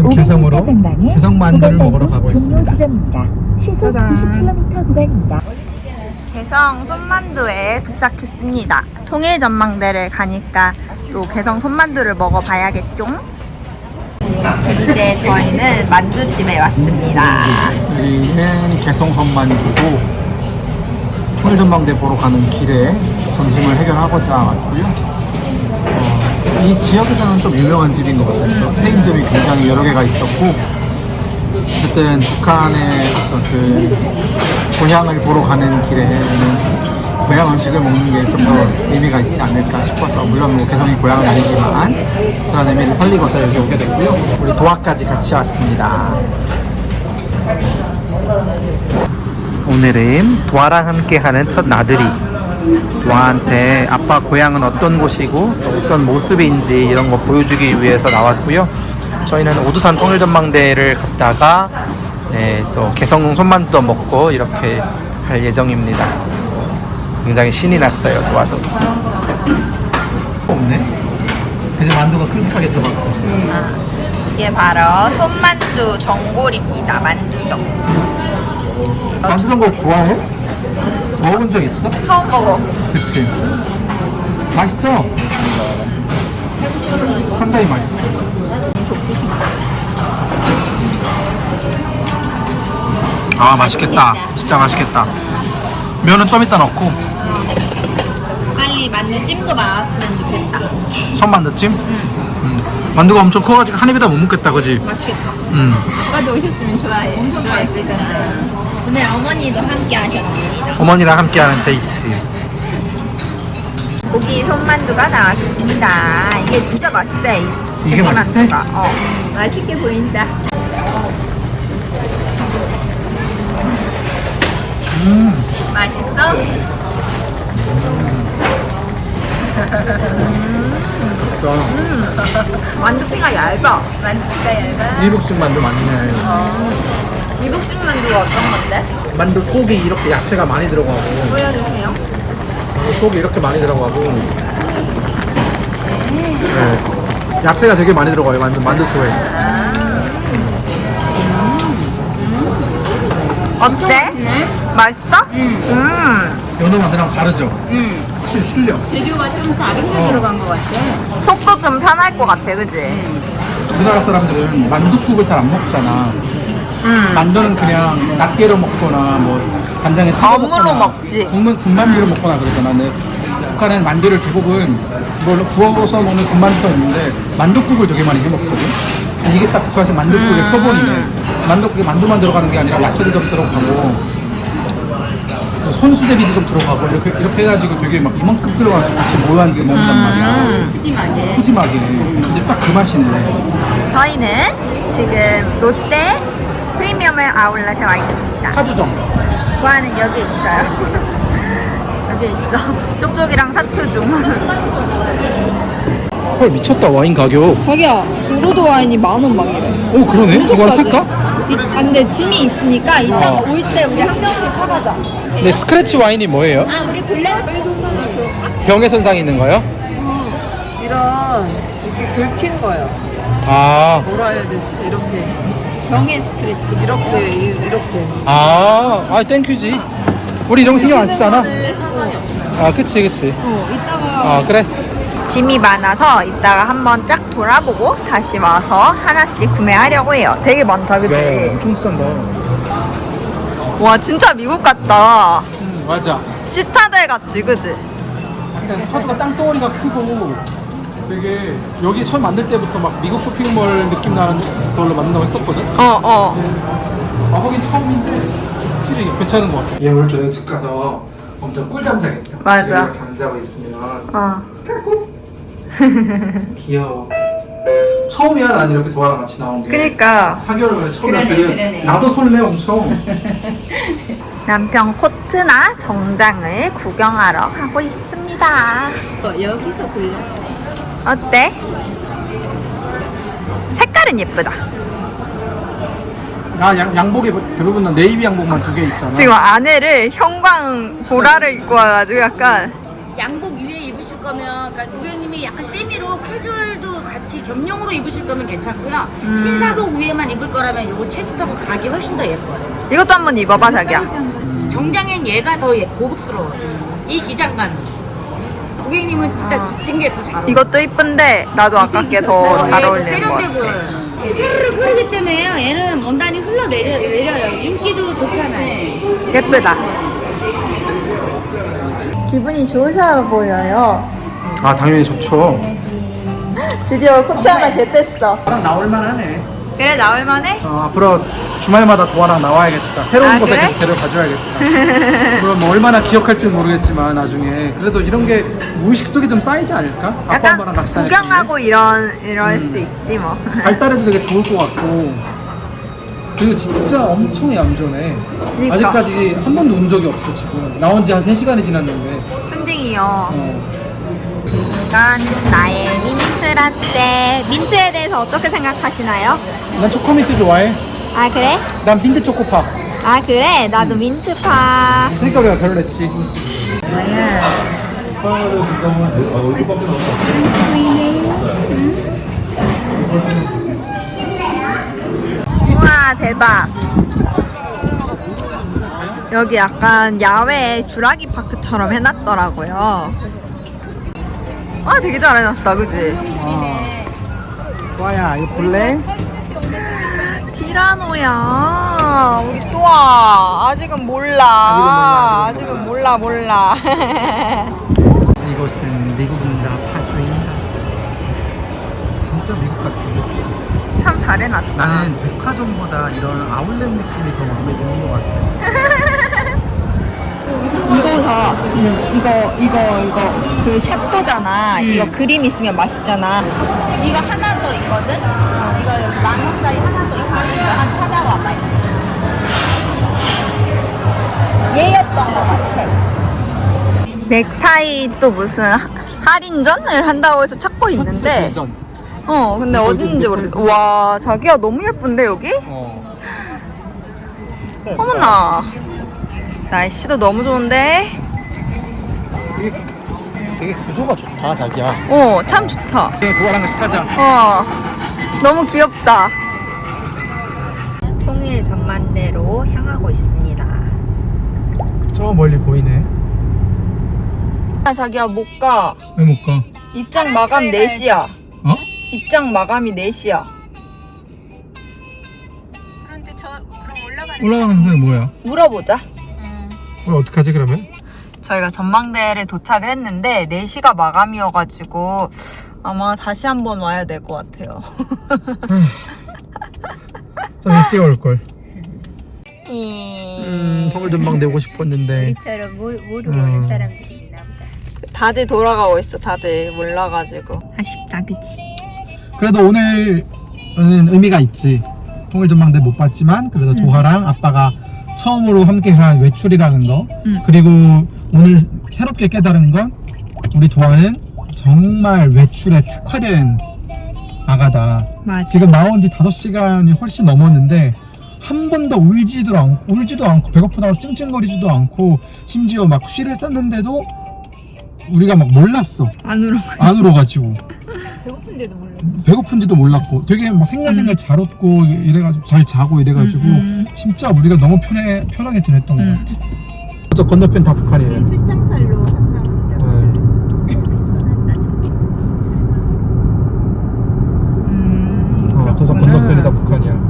지금 개성으로 개성 만두를 먹으러 가고 있습니다. 시속 짜잔. 90km 구간입니다. 개성 손만두에 도착했습니다. 통일 전망대를 가니까 또 개성 손만두를 먹어봐야겠죠? 이제 저희는 만두집에 왔습니다. 여기는 개성선 만두고 통일 전망대 보러 가는 길에 점심을 해결하고자 왔고요. 어, 이 지역에서는 좀 유명한 집인 것 같았어. 체인점이 굉장히 여러 개가 있었고 어쨌든 북한의 어떤 그 고향을 보러 가는 길에는 고향 음식을 먹는 게 좀 더 의미가 있지 않을까 싶어서 물론 뭐 개성이 고향은 아니지만 그런 의미를 살리고서 여기 오게 됐고요. 우리 도화까지 같이 왔습니다. 오늘은 도아랑 함께하는 첫 나들이 도아한테 아빠 고향은 어떤 곳이고 또 어떤 모습인지 이런 거 보여주기 위해서 나왔고요 저희는 오두산 통일전망대를 갔다가 네, 또 개성 손만두도 먹고 이렇게 할 예정입니다 굉장히 신이 났어요 도아도 없네 그래서 만두가 큼직하게 들어가고 이게 바로 손만두 전골입니다. 만두전. 만두 전골 좋아해? 먹어본 적 있어? 처음 먹어. 그치 맛있어 상당히 맛있어 아 맛있겠다 진짜 맛있겠다 면은 좀 이따 넣고 빨리 만두 찜도 나왔으면 좋겠다. 손만두찜? 음. 만두가 엄청 커가지고 한 입에다 못 먹겠다 그지? 맛있겠다. 음. 오빠도 오셨으면 좋아해. 엄청 좋아했을 텐데. 오늘 어머니도 함께 하셨습니다. 어머니랑 함께하는 데이트 고기 손만두가 나왔습니다. 이게 진짜 맛있대. 이 이게 고기 맛있대? 만두가. 어. 맛있게 보인다. 음. 맛있어? 만두피가 얇아. 만두피가 얇아. 일국식 만두 맞네 이북식 만두가 어떤 건데? 만두 속이 이렇게 야채가 많이 들어가고 보여주세요. 속이 이렇게 많이 들어가고 네. 야채가 되게 많이 들어가요 만두 만두 소에 어때? 맛있어? 음. 연어 만두랑 다르죠? 음. 확실히 틀려 재료가 좀 다른 게 어. 들어간 것 같아. 속도 좀 편할 것 같아, 그지? 우리나라 사람들은 만두국을 잘 안 먹잖아 음. 만두는 그냥 낱개로 먹거나 뭐 간장에 찍어 먹거나 먹지. 국물 군만두로 먹거나 그러잖아 근데 북한은 만두를 대부분 이걸로 구워서 먹는 군만두가 있는데 만두국을 되게 많이 해 먹거든 이게 딱 북한에서 만두국의 음. 표본이네 만두국에 만두만 들어가는 게 아니라 야채도 좀 들어가고 또 손수제비도 좀 들어가고 이렇게 이렇게 해가지고 되게 막 이만큼 들어가서 같이 모여 앉아서 먹는단 음. 말이야 푸짐하게. 푸짐하게 근데 딱 그 맛이네 저희는 지금 롯데 프리미엄 아울렛에 와 있습니다. 파주정 구아는 여기 있어요. 여기 있어. 쪽쪽이랑 사투 중. 헐 미쳤다 와인 가격 자기야 브로드 와인이 만 원 막 이래 오 그러네 이거 하나 싸지? 살까? 이- 아, 근데 짐이 있으니까 이따가 어. 올 때 우리 한 명씩 사가자 근데 스크래치 와인이 뭐예요? 아 우리 블랙 병의 손상 있는 거요? 이런 이렇게 긁힌 거예요. 아, 뭐라 해야 되지? 이렇게 병의 스트레치 이렇게 이- 이렇게. 아, 아, 땡큐지. 우리 이런 거 신경 안 쓰잖아. 상관이 없어요. 아, 그치, 그치. 어 이따가 아, 그래. 짐이 많아서 이따가 한번 쫙 돌아보고 다시 와서 하나씩 구매하려고 해요. 되게 많다, 그지? 엄청 싼다. 와, 진짜 미국 같다. 음, 맞아. 시타델 같지, 그지? 약간 파주가 땅덩어리가 크고 되게 여기 처음 만들 때부터 막 미국 쇼핑몰 느낌 나는 걸로 만든다고 했었거든. 어, 어. 아, 하긴 처음인데 확실히 괜찮은 것 같아. 얘 오늘 저녁 집 가서 엄청 꿀잠 자겠다. 맞아. 집에 이렇게 안 자고 있으면 어. 귀여워. 처음이야 난 이렇게 도아랑 같이 나온 게. 그니까 4개월 만에 처음 그러네. 그러네. 나도 설레 엄청. 남편 코트나 정장을 구경하러 가고 있습니다. 여기서 골라. 어때? 색깔은 예쁘다. 나 양, 양복이 대부분 다 네이비 양복만 두 개 있잖아. 지금 아내를 형광 보라를 입고 와가지고 약간 양복 위에 입으실 거 거면 그러니까 고객님이 약간 세미로 캐주얼도 같이 겸용으로 입으실 거면 괜찮고요. 신사복 위에만 입을 거라면 이거 체스터가 각이 훨씬 더 예뻐요. 이것도 한번 입어봐 자기야. 정장엔 얘가 더 예- 고급스러워요. 이 기장감이. 고객님은 진짜 짙은 게 더 잘 어울려요. 이것도 이쁜데 나도 아깝게 더 잘 어울리는 것 같아. 차르르 흐르기 때문에요. 얘는 원단이 흘러 내려, 내려요. 인기도 좋잖아요. 예쁘다. 기분이 좋으셔 보여요. 아 당연히 좋죠. 드디어 코트 하나 겟했어. 나랑 나올만 하네. 그래 나올 만해? 어, 앞으로 주말마다 도화랑 나와야겠다. 새로운 아, 곳에 그래? 계속 데려가줘야겠다. 물론 뭐 얼마나 기억할지 모르겠지만 나중에 그래도 이런 게 무의식 속에 좀 쌓이지 않을까? 아빠 엄마랑 같이 구경하고 이런 이럴 수 있지 뭐. 발달해도 되게 좋을 것 같고 그리고 진짜 엄청 얌전해. 그러니까. 아직까지 한 번도 운 적이 없어 지금. 나온 지 한 3시간이 지났는데. 순딩이요. 어. 이건 나의 민트 라떼. 민트에 대해서 어떻게 생각하시나요? 난 초코민트 좋아해. 아 그래? 난 빈트 초코파. 아 그래? 나도 민트파. 그러니까 우리가 결혼했지. 우와 대박. 여기 약간 야외 주라기 파크처럼 해놨더라고요. 아 되게 잘 해놨다 그지? 와야 이거 볼래? 티라노야 우리 또아 아직은 몰라 아직은 몰라 몰라 이곳은 미국인가 파주인가? 진짜 미국 같아, 그렇지? 참잘 해놨다 나는 백화점보다 이런 아울렛 느낌이 더 마음에 드는 것 같아. 이거다 이거 이거 이거 그 샤또잖아. 이거 그림 있으면 맛있잖아. 이거 하나 더 있거든? 이거 여기 만 원짜리 하나 더 있거든. 이거 한 찾아와 봐 얘였던 것 같아. 넥타이 또 무슨 하- 할인전을 한다고 해서 찾고 있는데. 어 근데 어딘지 모르겠어. 와 자기야 너무 예쁜데 여기? 어. 진짜. 어머나. 날씨도 너무 좋은데 되게, 되게 구조가 좋다, 자기야. 어 참 좋다 네, 도아랑 같이 타자. 어 너무 귀엽다 통일 전만대로 향하고 있습니다 저 멀리 보이네. 아 자기야 못 가 왜 못 가? 입장 마감 4시야 어? 입장 마감이 4시야 그런데 저 그럼 올라가는 올라가는 선생님 뭐야? 물어보자 오늘 어떡하지, 그러면? 저희가 전망대를 도착을 했는데 4시가 마감이어가지고 아마 다시 한번 와야 될 것 같아요 좀 일찍 올걸. 이... 음, 서울 전망 내고 싶었는데. 우리처럼 모, 모르고 음. 오는 사람들이 있나 보다. 다들 돌아가고 있어 다들 몰라가지고 아쉽다, 그치? 그래도 오늘은 의미가 있지. 통일 전망대 못 봤지만 그래도 도하랑 아빠가 처음으로 함께한 외출이라는 거 음. 그리고 오늘 새롭게 깨달은 건 우리 도하는 정말 외출에 특화된 아가다. 맞아 지금 나온 지 5시간이 훨씬 넘었는데 한 번도 울지도 않고 울지도 않고 배고프다고 찡찡거리지도 않고 심지어 막 쉬를 썼는데도 우리가 막 몰랐어 안 울어 안 울어가지고 배고픈데도 몰라. 배고픈지도 몰랐고 되게 막 생글생글 잘 웃고 이래가지고 잘 자고 이래가지고 음, 진짜 우리가 너무 편해 편하게 지냈던 음. 것 같아. 저 건너편 다 북한이에요. 술장살로 한강 네. 전화나 잘 음, 어, 저저 그렇구나. 건너편이 다 북한이야.